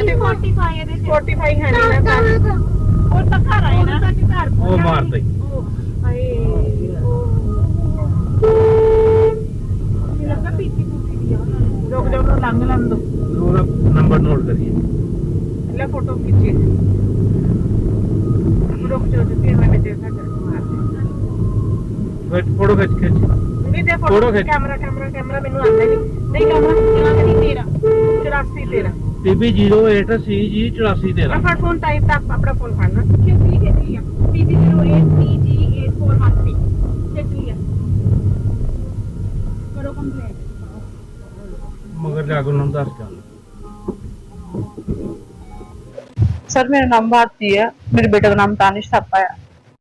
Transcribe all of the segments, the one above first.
45 ਇਹਦੇ ਚ 45 ਹੈ ਨਹੀਂ ਨਾ ਉਹ ਤਾਂ ਘਰ ਆਏ ਨਾ। ਘਰ ਉਹ ਮਾਰਦਾ ਈ। ਹਾਏ ਮੈਨੂੰ ਲੱਗਾ ਪੀਤੀ ਪੂਤੀ ਦੀ ਆ ਉਹਨਾਂ ਨੇ। ਰੁਕ ਜਾ ਉਹਨੂੰ ਲੰਘ ਲੈਣ ਦੋ। ਉਹਦਾ ਨੰਬਰ ਨੋਟ ਕਰੀਏ। ਲੈ ਫੋਟੋ ਖਿੱਚੀ। ਰੁਕ ਜਾ ਤੇ ਮੈਂ ਤੇ ਸਾਡਾ ਫਿਰ ਫੋਟੋ ਖਿੱਚ ਖਿੱਚ ਨਹੀਂ ਤੇ Photo ਫੋਟੋ ਖਿੱਚ। ਕੈਮਰਾ ਕੈਮਰਾ ਕੈਮਰਾ ਮੈਨੂੰ ਆਉਂਦਾ ਨਹੀਂ। ਨਹੀਂ ਕੈਮਰਾ ਚਲਾ ਨਹੀਂ ਤੇਰਾ। 84 ਤੇਰਾ। PB 08 CG 84 13 ਮੈਂ ਫੜ ਫੋਨ ਟਾਈਪ ਤਾਂ ਆਪਣਾ ਫੋਨ ਫੜਨਾ। ਕਿਉਂ ਕੀ ਕਹਿੰਦੀ ਆ? PG08CG8413 ਚੱਕ ਲਿਆ ਕਰੋ ਕੰਪਲੇਂਟ ਮਗਰ ਜਾ ਕੇ ਉਹਨਾਂ ਨੂੰ ਦੱਸ ਜਾਣਾ। ਸਰ ਮੇਰਾ ਨਾਮ ਭਾਰਤੀ ਹੈ ਮੇਰੇ ਬੇਟੇ ਦਾ ਨਾਮ ਤਾਨਿਸ਼ ਥਾਪਾ ਹੈ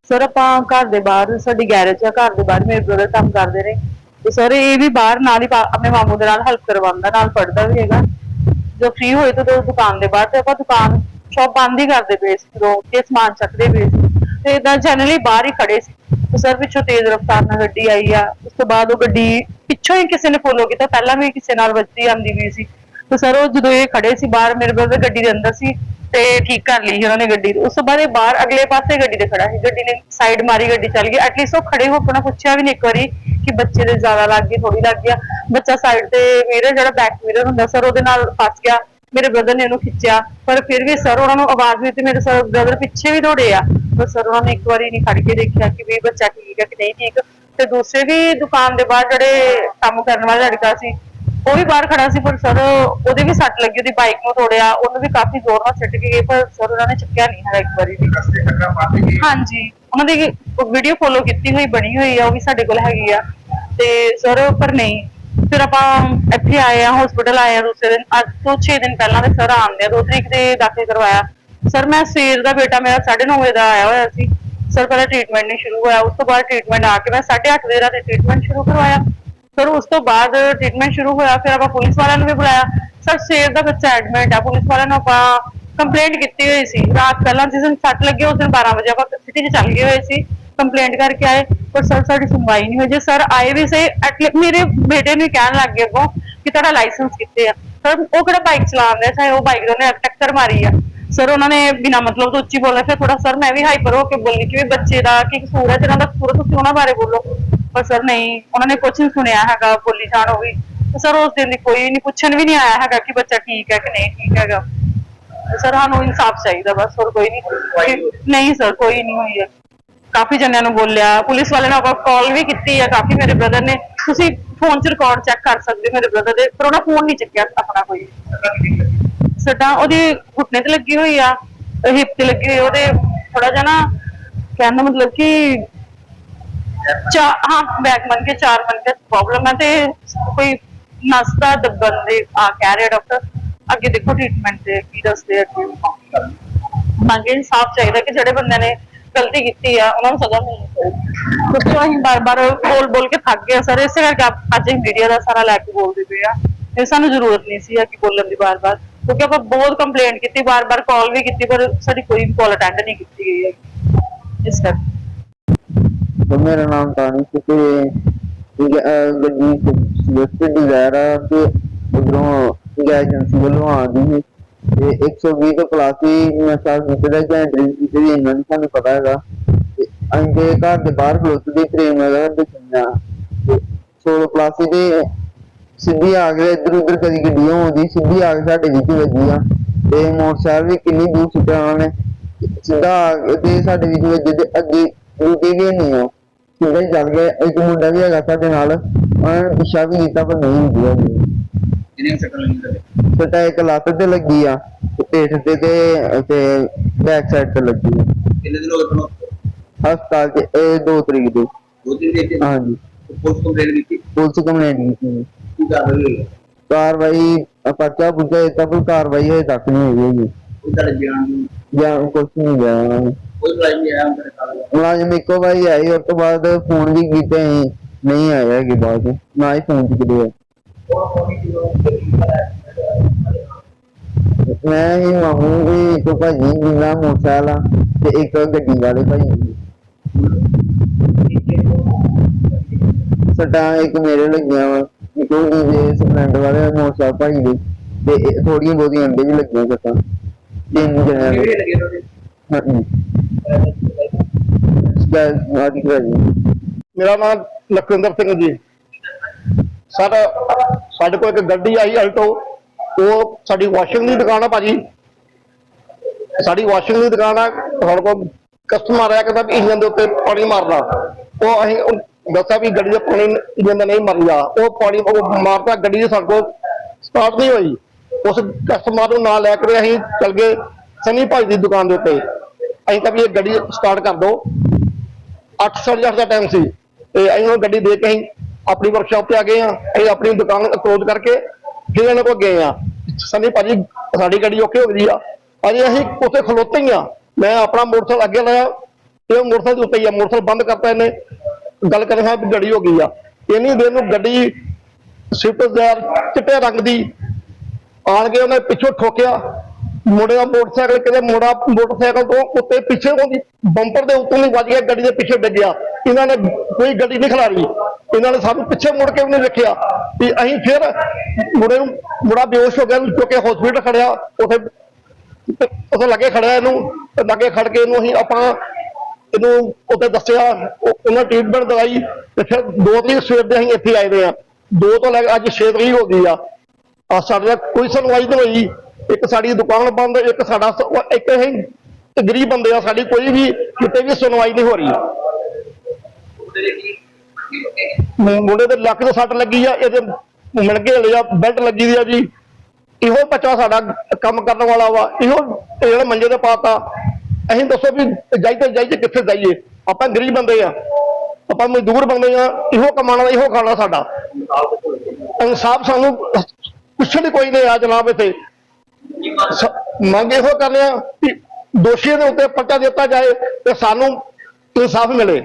ਸਰ ਆਪਾਂ ਘਰ ਦੇ ਬਾਹਰ ਸਾਡੀ ਗੈਰੇਜ ਆ। ਘਰ ਦੇ ਬਾਹਰ ਮੇਰੇ ਬ੍ਰਦਰ ਕੰਮ ਕਰਦੇ ਨੇ। ਤੇ ਸਰ ਇਹ ਵੀ ਬਾਹਰ ਨਾਲ ਹੀ ਪਾ- ਆਪਣੇ ਮਾਮੂ ਦੇ ਨਾਲ ਹੈਲਪ ਕਰਵਾਉਂਦਾ ਨਾਲ ਪੜਦਾ ਵੀ ਹੈਗਾ। ਜੋ ਫ੍ਰੀ ਹੋਏ ਤਾਂ ਉਹ ਦੁਕਾਨ ਦੇ ਬਾਹਰ ਤੇ ਆਪਾਂ ਦੁਕਾਨ ਸ਼ਾਪ ਬੰਦ ਹੀ ਕਰਦੇ ਪਏ ਸੀ, ਜਦੋਂ ਇਹ ਸਮਾਨ ਚੱਕਦੇ ਪਏ ਸੀ। ਤੇ ਇਦਾਂ ਜਨਰਲੀ ਬਾਹਰ ਹੀ ਖੜੇ ਸੀ। ਤੇ ਸਰ ਪਿੱਛੋਂ ਤੇਜ਼ ਰਫ਼ਤਾਰ ਨਾਲ ਗੱਡੀ ਆਈ ਆ, ਉਸ ਤੋਂ ਬਾਅਦ ਉਹ ਗੱਡੀ ਪਿੱਛੋਂ ਹੀ ਕਿਸੇ ਨੇ ਫੋਲੋ ਕੀਤਾ, ਪਹਿਲਾਂ ਵੀ ਕਿਸੇ ਨਾਲ ਵੱਜਦੀ ਆਂਦੀ ਵੀ ਸੀ। ਤੇ ਸਰ ਉਹ ਜਦੋਂ ਇਹ ਖੜੇ ਸੀ ਬਾਹਰ, ਮੇਰੇ ਬ੍ਰਦਰ ਗੱਡੀ ਦੇ ਅੰਦਰ ਸੀ ਤੇ ਠੀਕ ਕਰ ਲਈ ਸੀ ਉਹਨਾਂ ਨੇ ਗੱਡੀ ਉਸ ਤੋਂ ਬਾਅਦ ਇਹ ਬਾਹਰ ਅਗਲੇ ਪਾਸੇ ਗੱਡੀ ਦੇ ਖੜਾ ਸੀ। ਗੱਡੀ ਨੇ ਸਾਈਡ ਮਾਰੀ, ਗੱਡੀ ਚੱਲ ਗਈ। ਐਟਲੀਸਟ ਉਹ ਖੜੇ ਹੋ ਕੇ ਉਹਨਾਂ ਪੁੱਛਿਆ ਵੀ ਨਹੀਂ ਇੱਕ ਵਾਰੀ ਕਿ ਬੱਚੇ ਦੇ ਜ਼ਿਆਦਾ ਲੱਗ ਗਈ ਥੋੜੀ ਲੱਗ ਗਿਆ। ਬੱਚਾ ਸਾਈਡ ਤੇ ਮਿਰਰ ਜਿਹੜਾ ਬੈਕ ਮਿਰਰ ਹੁੰਦਾ ਸਰ ਉਹਦੇ ਨਾਲ ਫਸ ਗਿਆ। ਮੇਰੇ ਬ੍ਰਦਰ ਨੇ ਉਹਨੂੰ ਖਿੱਚਿਆ। ਪਰ ਫਿਰ ਵੀ ਸਰ ਉਹਨਾਂ ਨੂੰ ਆਵਾਜ਼ ਵੀ ਤੇ ਮੇਰੇ ਸਰ ਬ੍ਰਦਰ ਪਿੱਛੇ ਵੀ ਦੌੜੇ ਆ। ਪਰ ਸਰ ਉਹਨਾਂ ਨੇ ਇੱਕ ਵਾਰੀ ਨਹੀਂ ਖੜ ਕੇ ਦੇਖਿਆ ਕਿ ਵੀ ਬੱਚਾ ਠੀਕ ਹੈ ਕਿ ਨਹੀਂ ਠੀਕ ਤੇ ਦੂਸਰੇ ਵੀ ਦੁਕਾਨ ਦੇ ਬਾਹਰ ਜਿਹੜੇ ਕੰਮ ਕਰਨ ਵਾਲਾ ਲੜਕਾ ਸੀ ਉਹ ਵੀ ਬਾਹਰ ਖੜਾ ਸੀ। ਪਰ ਸਰ ਉਹਦੇ ਵੀ ਸੱਟ ਲੱਗੀ ਉਹਦੀ ਬਾਈਕ ਨੂੰ ਤੋੜਿਆ। ਉਹਨੂੰ ਵੀ ਕਾਫੀ ਜ਼ੋਰ ਨਾਲ ਛੱਡ ਕੇ ਗਏ ਪਰ ਸਰ ਉਹਨਾਂ ਨੇ ਚੱਕਿਆ ਨਹੀਂ ਹੈ ਇੱਕ ਵਾਰੀ ਵੀ। ਹਾਂਜੀ। ਉਹਨਾਂ ਦੀ ਵੀਡੀਓ ਫੋਲੋ ਕੀਤੀ ਹੋਈ ਬਣੀ ਹੋਈ ਆ ਉਹ ਵੀ ਸਾਡੇ ਕੋਲ ਹੈਗੀ ਆ। ਤੇ ਸਰ ਪਰ ਨਹੀਂ। ਫਿਰ ਆਪਾਂ ਇੱਥੇ ਆਏ ਆ ਹਸਪੀਟਲ ਆਏ ਆ ਦੂਸਰੇ ਦਿਨ। ਅੱਜ ਤੋਂ 6 ਦਿਨ ਪਹਿਲਾਂ ਦੇ ਸਰ ਆਉਂਦੇ ਆ 2 ਤਰੀਕ ਦੇ ਦਾਖਲ ਕਰਵਾਇਆ। ਸਰ ਮੈਂ ਸਵੇਰ ਦਾ ਬੇਟਾ, ਮੇਰਾ 9:30 ਵਜੇ ਦਾ ਆਇਆ ਹੋਇਆ ਸੀ। ਸਰ ਪਹਿਲਾਂ ਟ੍ਰੀਟਮੈਂਟ ਨਹੀਂ ਸ਼ੁਰੂ ਹੋਇਆ। ਉਸ ਤੋਂ ਬਾਅਦ ਟ੍ਰੀਟਮੈਂਟ ਆ ਕੇ ਮੈਂ 8:30 ਵਜੇ ਰਾਤ ਟ੍ਰੀਟਮੈਂਟ ਸ਼ੁਰੂ ਕਰਵਾਇਆ। ਸਰ ਉਸ ਤੋਂ ਬਾਅਦ ਟ੍ਰੀਟਮੈਂਟ ਸ਼ੁਰੂ ਹੋਇਆ, ਫਿਰ ਆਪਾਂ ਪੁਲਿਸ ਵਾਲਿਆਂ ਨੂੰ ਵੀ ਬੁਲਾਇਆ। ਸਰ ਸਵੇਰ ਦਾ ਬੱਚਾ ਐਡਮਿਟ ਆ। ਪੁਲਿਸ ਵਾਲਿਆਂ ਨੂੰ ਆਪਾਂ ਕੰਪਲੇਂਟ ਕੀਤੀ ਹੋਈ ਸੀ। ਰਾਤ ਪਹਿਲਾਂ ਜਿਸ ਦਿਨ ਸੱਟ ਲੱਗੀ, ਉਸ ਦਿਨ 12 ਵਜੇ ਆਪਾਂ ਸਿਟੀ 'ਚ ਚੱਲ ਗਏ ਹੋਏ ਸੀ। ਕੰਪਲੇਂਟ ਕਰਕੇ ਆਏ ਪਰ ਸਰ ਸਾਡੀ ਸੁਣਵਾਈ ਨਹੀਂ ਹੋਈ। ਜੇ ਸਰ ਆਏ ਵੀ ਸਹੀ ਐਟਲੀਸਟ ਮੇਰੇ ਬੇਟੇ ਨੂੰ ਕਹਿਣ ਲੱਗ ਗਏ ਅੱਗੋਂ ਕਿ ਤੁਹਾਡਾ ਲਾਇਸੈਂਸ ਕਿੱਥੇ ਆ। ਸਰ ਉਹ ਕਿਹੜਾ ਬਾਈਕ ਚਲਾਉਂਦਾ ਚਾਹੇ ਉਹ ਬਾਈਕ ਉਹਨੇ ਟੱਕਰ ਮਾਰੀ ਆ। ਸਰ ਉਹਨਾਂ ਨੇ ਬਿਨਾ ਮਤਲਬ ਤੋਂ ਉੱਚੀ ਬੋਲਿਆ ਫਿਰ ਥੋੜਾ ਸਰ ਮੈਂ ਵੀ ਹਾਈਪਰ ਹੋ ਕੇ ਬੋਲੀ ਕਿ ਵੀ ਬੱਚੇ ਦਾ ਕੀ ਕਸੂਰ ਹੈ ਜਿਹਨਾਂ ਦਾ ਕਸੂਰ ਤੁਸੀਂ ਉਹਨਾਂ ਬਾਰੇ ਬੋਲੋ। ਪਰ ਸਰ ਨਹੀਂ ਉਹਨਾਂ ਨੇ ਕੁਝ ਨਹੀਂ ਸੁਣਿਆ ਹੈਗਾ ਬੋਲੀ ਜਾਣ ਹੋ ਗਈ। ਤੇ ਸਰ ਉਸ ਦਿਨ ਦੀ ਕੋਈ ਨਹੀਂ ਪੁੱਛਣ ਵੀ ਨਹੀਂ ਆਇਆ ਹੈਗਾ ਕਿ ਬੱਚਾ ਠੀਕ ਹੈ ਕਿ ਨਹੀਂ ਠੀਕ ਹੈਗਾ। ਸਰ ਸਾਨੂੰ ਇਨਸਾਫ ਚਾਹੀਦਾ ਬਸ ਹੋਰ ਕੋਈ ਨਹੀਂ ਨਹੀਂ ਸਰ ਕੋਈ ਨਹੀਂ ਹੋਈ ਹੈ। ਕਾਫੀ ਜਣਿਆਂ ਨੂੰ ਬੋਲਿਆ, ਪੁਲਿਸ ਵਾਲਿਆਂ ਨੇ ਕਾਲ ਵੀ ਕੀਤੀ ਹੈ ਕਾਫੀ ਮੇਰੇ ਬ੍ਰਦਰ ਨੇ। ਤੁਸੀਂ ਫੋਨ 'ਚ ਰਿਕਾਰਡ ਚੈੱਕ ਕਰ ਸਕਦੇ ਮੇਰੇ ਬ੍ਰਦਰ ਦੇ, ਪਰ ਉਹਨਾਂ ਫੋਨ ਨਹੀਂ ਚੱਕਿਆ ਆਪਣਾ ਕੋਈ। ਸੱਟਾਂ ਉਹਦੀ ਘੁੱਟਨੇ ਤੇ ਲੱਗੀ ਹੋਈ ਆ ਹਿੱਪ ਤੇ ਲੱਗੀ ਹੋਈ ਉਹਦੇ ਥੋੜਾ ਜਿਹਾ ਨਾ ਕਹਿਣ ਦਾ ਮਤਲਬ ਕਿ ਚਾ, ਹਾਂ ਬੈਕ ਮੰਨ ਕੇ, ਚਾਰ ਮੰਨ ਕੇ ਪ੍ਰੋਬਲਮ ਹੈ ਤੇ ਕੋਈ ਨਸ ਦਾ ਦੱਬਣ ਦੇ, ਆ ਕਹਿ ਰਿਹਾ ਡਾਕਟਰ ਅੱਗੇ ਦੇਖੋ ਟ੍ਰੀਟਮੈਂਟ ਦੇ, ਕੀ ਦੱਸਦੇ ਆ ਕੀ ਮੰਗੇ ਇਨਸਾਫ ਚਾਹੀਦਾ ਕਿ ਜਿਹੜੇ ਬੰਦੇ ਨੇ ਗਲਤੀ ਕੀਤੀ ਆ, ਉਹਨਾਂ ਨੂੰ ਸਜ਼ਾ ਮਿਲਣੀ ਚਾਹੀਦੀ ਕਿਉਂਕਿ ਅਸੀਂ ਬਾਰ-ਬਾਰ ਬੋਲ-ਬੋਲ ਕੇ ਥੱਕ ਗਏ ਸਰ। ਇਸੇ ਕਰਕੇ ਅੱਜ ਅਸੀਂ ਮੀਡੀਆ ਦਾ ਸਾਰਾ ਲੈ ਕੇ ਬੋਲਦੇ ਪਏ ਆ। ਇਹ ਸਾਨੂੰ ਜ਼ਰੂਰਤ ਨਹੀਂ ਸੀ ਆ ਕਿ ਬੋਲਣ ਦੀ ਬਾਰ-ਬਾਰ। ਕਿਉਂਕਿ ਆਪਾਂ ਬਹੁਤ ਕੰਪਲੇਂਟ ਕੀਤੀ, ਬਾਰ-ਬਾਰ ਕਾਲ ਵੀ ਕੀਤੀ, ਪਰ ਸਾਡੀ ਕੋਈ ਵੀ ਕਾਲ ਅਟੈਂਡ ਨਹੀਂ ਕੀਤੀ ਗਈ ਹੈ ਇਸ ਕਰਕੇ। ਮੇਰਾ ਨਾਮ ਤਾਂ ਨਹੀਂ ਕਿਉਂਕਿ ਗੱਡੀ ਸਵਿਫਟ ਡਿਜ਼ਾਇਰ ਆ ਤੇ ਉਧਰੋਂ ਏਜੰਸੀ ਵੱਲੋਂ ਆ ਗਈ ਤੇ 120 ਤੋਂ ਪਲੱਸ ਹੀ ਨਸ਼ਾ ਕੀਤਾ ਜਾਂ ਡਰਿੰਕ ਕੀਤੀ ਦੀ ਇਹਨਾਂ ਨੂੰ ਸਾਨੂੰ ਪਤਾ ਹੈਗਾ। ਤੇ ਅਸੀਂ ਘਰ ਦੇ ਬਾਹਰ ਖਲੋਤੇ ਦੀ ਪ੍ਰੇਮ ਨਗਰ ਦੇ ਸੁਣਿਆ ਤੇ 16 ਪਲੱਸ ਦੇ ਸਿੱਧੀ ਆ ਗਏ ਇੱਧਰ ਉੱਧਰ ਕਦੀ ਗੱਡੀਆਂ ਆਉਂਦੀ, ਸਿੱਧੀ ਆ ਕੇ ਸਾਡੇ ਵਿੱਚ ਵੱਜੀ ਆ। ਤੇ ਮੋਟਰਸਾਈਕਲ ਵੀ ਕਿੰਨੀ ਦੂਰ ਸੁੱਟਿਆ ਉਹਨਾਂ ਨੇ। ਸਿੱਧਾ ਆ ਤੇ ਸਾਡੇ ਵਿੱਚ ਵੱਜੇ ਤੇ ਅੱਗੇ ਰੁਕੇ ਗਏ ਨਹੀਂ ਉਹ। ਸਿੱਧਾ ਹੀ ਚੱਲ ਗਏ, ਇੱਕ ਮੁੰਡਾ ਵੀ ਹੈਗਾ ਸਾਡੇ ਨਾਲ, ਉਹਨਾਂ ਨੇ ਪਿੱਛਾ ਵੀ ਕੀਤਾ ਪਰ ਨਹੀਂ ਹੁੰਦੀ ਕਿੰਨੀਆਂ ਸੱਟਾਂ ਲੱਗੀਆਂ ਸਟਾ ਇੱਕ ਲੱਤ ਤੇ ਲੱਗੀ ਆ ਤੇ ਪੇਟ ਤੇ ਤੇ ਤੇ ਬੈਕ ਸਾਈਡ ਤੇ ਲੱਗੀ ਆ। ਕਿੰਨੇ ਦਿਨ ਹੋ ਗਏ ਤੁਹਾਨੂੰ ਹਸਪਤਾਲ ਚ ਇਹ 2 ਤਰੀਕ ਦੇ। ਦੋ ਦਿਨ ਦੇ ਕੇ? ਹਾਂਜੀ। ਪੁਲਿਸ ਕੰਪਲੇਂਟ ਕੀਤੀ? ਪੁਲਿਸ ਕੰਪਲੇਂਟ ਕੀਤੀ। ਕੀ ਕਰ ਰਹੀ ਹੈ ਕਾਰਵਾਈ ਅ, ਪਰਚਾ ਇਹ ਤਾਂ ਕੋਈ ਕਾਰਵਾਈ ਹਜੇ ਤੱਕ ਨਹੀਂ ਹੋਈ ਹੈਗੀ। ਕੋਈ ਤੁਹਾਡੇ ਬਿਆਨ ਨੂੰ ਜਾਂ ਕੁਛ ਨਹੀਂ ਗਿਆ ਕੋਈ ਬੁਲਾਈ ਨਹੀਂ ਆਇਆ ਮੇਰੇ ਨਾਲ ਮੁਲਾਜ਼ਮ ਇੱਕੋ ਵਾਰੀ ਆਈ ਉਸ ਤੋਂ ਬਾਅਦ ਫੋਨ ਵੀ ਕੀਤੇ ਅਸੀਂ, ਨਹੀਂ ਆਇਆ ਹੈਗੇ ਬਾਅਦ ਚ। ਨਾ ਹੀ ਫੋਨ ਚੁੱਕਦੇ ਆ। ਮੈਂ ਹੀ ਮਾਮੂ ਵੀ ਇੱਕ ਭਾਜੀ ਜਿੰਨਾ ਮੋਟਰਸਾਈਕਲ ਆ ਤੇ ਇੱਕ ਗੱਡੀ ਵਾਲੇ ਭਾਜੀ ਸਟਾ ਇੱਕ ਮੇਰੇ ਲੱਗਿਆ ਵਾ। ਉਹ ਦੇ ਸਪਲੈਂਡਰ ਵਾਲੇ ਮੋਟਰਸਾਈਕਲ ਭਾਜੀ ਦੇ। ਤੇ ਥੋੜੀਆਂ ਬਹੁਤੀਆਂ ਅੰਡੇ ਵੀ ਲੱਗੀਆਂ ਸੱਟਾਂ। ਤਿੰਨ ਜਣਿਆਂ ਦੇ। ਹਾਂਜੀ। ਸਟਾਈਲ ਆ ਦਿਖ ਰਿਹਾ ਜੀ। ਮੇਰਾ ਨਾਮ ਲਖਵਿੰਦਰ ਸਿੰਘ ਜੀ। ਸਾਡਾ ਸਾਡੇ ਕੋਲ ਇੱਕ ਗੱਡੀ ਆਈ ਅਲਟੋ। ਉਹ ਸਾਡੀ ਵਾਸ਼ਿੰਗ ਦੀ ਦੁਕਾਨ ਆ ਭਾਜੀ। ਸਾਡੀ ਵਾਸ਼ਿੰਗ ਦੀ ਦੁਕਾਨ ਆ, ਸਾਡੇ ਕੋਲ ਕਸਟਮਰ ਆਇਆ ਕਹਿੰਦਾ ਵੀ ਇੰਜਨ ਦੇ ਉੱਤੇ ਪਾਣੀ ਮਾਰਨਾ। ਉਹ ਅਸੀਂ ਉਹ ਦੱਸਿਆ ਵੀ ਗੱਡੀ ਦੇ ਪਾਣੀ ਇੰਜਨ ਦਾ ਨਹੀਂ ਮਰਦਾ ਉਹ ਪਾਣੀ ਉਹ ਮਾਰਦਾ ਗੱਡੀ ਦੇ ਸਾਡੇ ਕੋਲ ਸਟਾਰਟ ਨਹੀਂ ਹੋਈ। ਉਸ ਕਸਟਮਰ ਨੂੰ ਨਾਲ ਲੈ ਕੇ ਅਸੀਂ ਚੱਲ ਗਏ ਸਨੀ ਭਾਈ ਦੀ ਦੁਕਾਨ ਦੇ ਉੱਤੇ। ਅਸੀਂ ਤਾਂ ਵੀ ਇਹ ਗੱਡੀ ਸਟਾਰਟ ਕਰ ਦੋ 8 ਸਾਢੇ ਅੱਠ ਦਾ ਟਾਈਮ ਸੀ। ਤੇ ਅਸੀਂ ਉਹ ਗੱਡੀ ਦੇ ਕੇ ਅਸੀਂ ਆਪਣੀ ਵਰਕਸ਼ਾਪ ਤੇ ਆ ਗਏ ਆ, ਅਸੀਂ ਆਪਣੀ ਦੁਕਾਨ ਕਲੋਜ਼ ਕਰਕੇ ਫਿਰ ਇਹਨਾਂ ਕੋਲ ਗਏ ਆ। ਸੰਨੀ ਭਾਜੀ, ਸਾਡੀ ਗੱਡੀ ਓਕੇ ਹੋ ਗਈ ਆ। ਅਜੇ ਅਸੀਂ ਉੱਥੇ ਖਲੋਤੇ ਹੀ ਆ। ਮੈਂ ਆਪਣਾ ਮੋਟਰਸਾਈਕਲ ਅੱਗੇ ਲਾਇਆ ਤੇ ਉਹ ਮੋਟਰਸਾਈਕਲ ਦੇ ਉੱਤੇ ਹੀ ਆ। ਮੋਟਰਸਾਈਕਲ ਬੰਦ ਕਰਤਾ ਇਹਨੇ। ਗੱਲ ਕਰ ਰਿਹਾ ਵੀ ਗੱਡੀ ਹੋ ਗਈ ਆ। ਇੰਨੀ ਦੇਰ ਨੂੰ ਗੱਡੀ ਸਵਿਫਟ ਡਿਜ਼ਾਇਰ ਚਿੱਟੇ ਰੰਗ ਦੀ ਆਣ ਕੇ ਉਹਨੇ ਪਿੱਛੋਂ ਠੋਕਿਆ। ਮੁੰਡੇ ਦਾ ਮੋਟਰਸਾਈਕਲ ਕਿਤੇ ਮੁੰਡਾ ਮੋਟਰਸਾਈਕਲ ਤੋਂ ਉੱਤੇ ਪਿੱਛੇ ਉਹਦੀ ਬੰਪਰ ਦੇ ਉੱਤੋਂ ਨਹੀਂ ਵੱਜ ਗਿਆ, ਗੱਡੀ ਦੇ ਪਿੱਛੇ ਡਿੱਗਿਆ ਇਹਨਾਂ ਨੇ ਕੋਈ ਗੱਡੀ ਨਹੀਂ ਖਿਲਾਰੀ। ਇਹਨਾਂ ਨੇ ਸਾਨੂੰ ਪਿੱਛੇ ਮੁੜ ਕੇ ਵੀ ਨਹੀਂ ਵੇਖਿਆ ਵੀ ਅਸੀਂ ਫਿਰ ਮੁੰਡੇ ਨੂੰ ਮੁੰਡਾ ਬੇਹੋਸ਼ ਹੋ ਗਿਆ ਉਹਨੂੰ ਚੁੱਕ ਹਸਪੀਟਲ ਖੜਿਆ, ਉੱਥੇ ਉੱਥੇ ਲੱਗੇ ਖੜਿਆ ਇਹਨੂੰ ਤੇ ਲੱਗੇ ਖੜ ਕੇ ਇਹਨੂੰ ਅਸੀਂ ਆਪਾਂ ਇਹਨੂੰ ਉੱਥੇ ਦੱਸਿਆ, ਉਹ- ਉਹਨਾਂ ਟ੍ਰੀਟਮੈਂਟ ਦਵਾਈ ਤੇ ਫਿਰ ਦੋ ਤਰੀਕ ਸਵੇਰ ਦੇ ਅਸੀਂ ਇੱਥੇ ਆਏ ਦੇ ਆ ਦੋ ਤੋਂ ਲੈ ਕੇ ਅੱਜ 6 ਤਰੀਕ ਹੋ ਗਈ ਆ। ਆ ਸਾਡੇ ਨਾਲ ਕੋਈ ਸੁਣਵਾਈ ਨਹੀਂ ਹੋਈ। ਇੱਕ ਸਾਡੀ ਦੁਕਾਨ ਬੰਦ, ਇੱਕ ਸਾਡਾ ਇੱਕ ਅਸੀਂ ਗਰੀਬ ਬੰਦੇ ਆ, ਸਾਡੀ ਕੋਈ ਵੀ ਕਿਤੇ ਵੀ ਸੁਣਵਾਈ ਨਹੀਂ ਹੋ ਰਹੀ। ਮੁੰਡੇ ਦੇ ਲੱਕ ਤੋਂ ਸੱਟ ਲੱਗੀ ਆ, ਇਹਦੇ ਮਿਲ ਕੇ ਲਿਆ ਬੈਲਟ ਲੱਗੀ ਦੀ ਆ ਜੀ। ਇਹੋ ਬੱਚਾ ਸਾਡਾ ਕੰਮ ਕਰਨ ਵਾਲਾ ਵਾ, ਇਹੋ ਜਿਹੜਾ ਮੰਜੇ ਤੇ ਪਾਤਾ। ਅਸੀਂ ਦੱਸੋ ਵੀ ਜਾਈ ਤੇ ਜਾਈ ਕਿੱਥੇ ਜਾਈਏ। ਆਪਾਂ ਗਰੀਬ ਬੰਦੇ ਆ, ਆਪਾਂ ਮਜ਼ਦੂਰ ਬੰਦੇ ਆ, ਇਹੋ ਕਮਾਣਾ, ਇਹੋ ਖਾਣਾ ਸਾਡਾ। ਇਨਸਾਫ ਸਾਨੂੰ ਪੁੱਛਣ ਕੋਈ ਨਹੀਂ ਆ ਜਨਾਬ ਇੱਥੇ। ਮੰਗ ਇਹੋ ਕਰਨੇ ਆ ਕਿ ਦੋਸ਼ੀਆਂ ਦੇ ਉੱਤੇ ਪਰਚਾ ਦਿੱਤਾ ਜਾਏ ਤੇ ਸਾਨੂੰ ਇਨਸਾਫ ਮਿਲੇ।